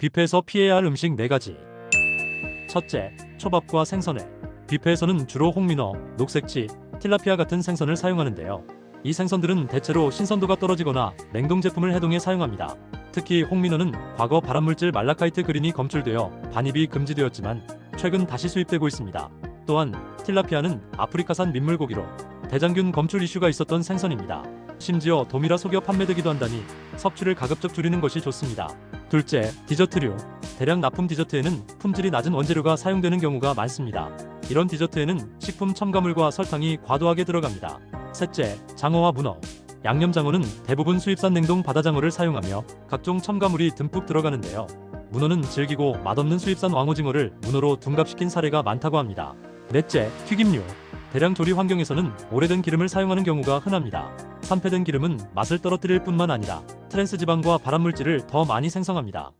뷔페에서 피해야 할 음식 4가지. 첫째, 초밥과 생선회. 뷔페에서는 주로 홍민어, 녹색지, 틸라피아 같은 생선을 사용하는데요. 이 생선들은 대체로 신선도가 떨어지거나 냉동 제품을 해동해 사용합니다. 특히 홍민어는 과거 발암물질 말라카이트 그린이 검출되어 반입이 금지되었지만 최근 다시 수입되고 있습니다. 또한 틸라피아는 아프리카산 민물고기로 대장균 검출 이슈가 있었던 생선입니다. 심지어 도미라 속여 판매되기도 한다니 섭취를 가급적 줄이는 것이 좋습니다. 둘째, 디저트류. 대량 납품 디저트에는 품질이 낮은 원재료가 사용되는 경우가 많습니다. 이런 디저트에는 식품 첨가물과 설탕이 과도하게 들어갑니다. 셋째, 장어와 문어. 양념장어는 대부분 수입산 냉동 바다장어를 사용하며 각종 첨가물이 듬뿍 들어가는데요. 문어는 질기고 맛없는 수입산 왕오징어를 문어로 둔갑시킨 사례가 많다고 합니다. 넷째, 튀김류. 대량 조리 환경에서는 오래된 기름을 사용하는 경우가 흔합니다. 산패된 기름은 맛을 떨어뜨릴 뿐만 아니라 트랜스 지방과 발암물질을 더 많이 생성합니다.